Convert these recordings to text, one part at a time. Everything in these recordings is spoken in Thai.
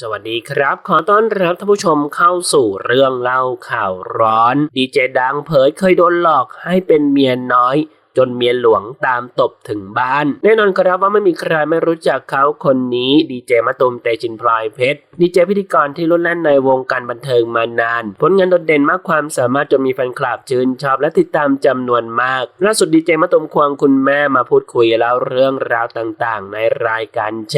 สวัสดีครับ ขอต้อนรับท่านผู้ชมเข้าสู่เรื่องเล่าข่าวร้อน ดีเจดังเผยเคยโดนหลอกให้เป็นเมียน้อย จนเมียหลวงตามตบถึงบ้าน แน่นอนครับว่าไม่มีใครไม่รู้จักเขาคนนี้ดีเจมะตูมเตชินพลายเพชรดีเจพิธีกรที่รุ่นแล่นในวงการบันเทิงมานาน ผลงานโดดเด่นมากความสามารถจนมีแฟนคลับชื่นชอบและติดตามจำนวนมากล่าสุดดีเจมะตูมควงคุณแม่มาพูดคุยเล่าเรื่องราวต่างๆ ในรายการแฉ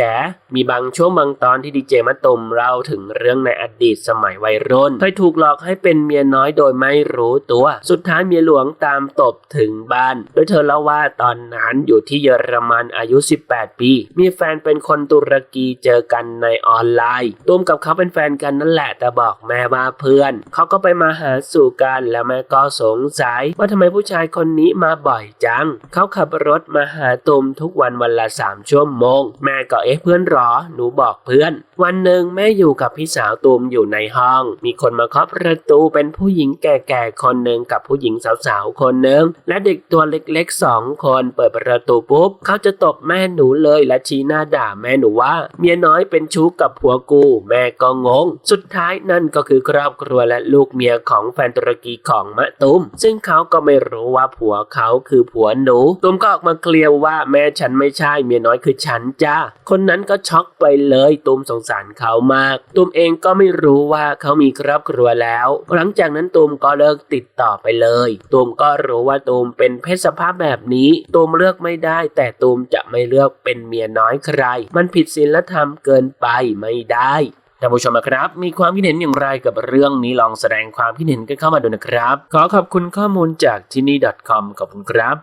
มีบางช่วงบางตอนที่ดีเจมะตูมเล่าถึงเรื่องในอดีตสมัยวัยรุ่นเคยถูกหลอกให้เป็นเมียน้อยโดยไม่รู้ตัว สุดท้ายเมียหลวงตามตบถึงบ้านโดยเธอเล่าว่าตอนนั้นอยู่ที่เยอรมันอายุ 18 ปี มีแฟนเป็นคนตุรกีเจอกันในออนไลน์ตูมกับเขาเป็นแฟนกันนั่นแหละแต่บอกแม่ว่าเพื่อน เขาก็ไปมาหาสู่กันแล้วแม่ก็สงสัย ว่าทำไมผู้ชายคนนี้มาบ่อยจัง เขาขับรถมาหาตูมทุกวันวันละสามชั่วโมง แม่ก็เอ๊ะเพื่อนหรอ หนูบอกเพื่อน วันหนึ่งแม่อยู่กับพี่สาวตูมอยู่ในห้อง มีคนมาเคาะประตูเป็นผู้หญิงแก่ๆคนหนึ่งกับผู้หญิงสาวๆคนหนึ่งและเด็กตัวเล็กๆสองคนเปิดประตูปุ๊บเขาจะตบแม่หนูเลยและชี้หน้าด่าแม่หนูว่า เมียน้อยเป็นชู้กับผัวกู แม่ก็งง สุดท้ายนั่นก็คือครอบครัวและลูกเมียของแฟนตุรกีของมะตุ้ม ซึ่งเขาก็ไม่รู้ว่าผัวเขาคือผัวหนู ตุ้มก็ออกมาเคลียร์ว่าแม่ฉันไม่ใช่เมียน้อยคือฉันจ้าคนนั้นก็ช็อกไปเลยตุ้มสงสารเขามาก ตุ้มเองก็ไม่รู้ว่าเขามีครอบครัวแล้ว หลังจากนั้นตุ้มก็เลิกติดต่อไปเลยตุ้มก็รู้ว่าตุ้มเป็นเพศสภาพแบบนี้ตูมเลือกไม่ได้ แต่ตูมจะไม่เลือกเป็นเมียน้อยใคร มันผิดศีลธรรมเกินไปไม่ได้ท่านผู้ชมนะครับ มีความคิดเห็นอย่างไรกับเรื่องนี้ลองแสดงความคิดเห็นกันเข้ามาดูนะครับ ขอขอบคุณข้อมูลจากที่นี่ .com ขอบคุณครับ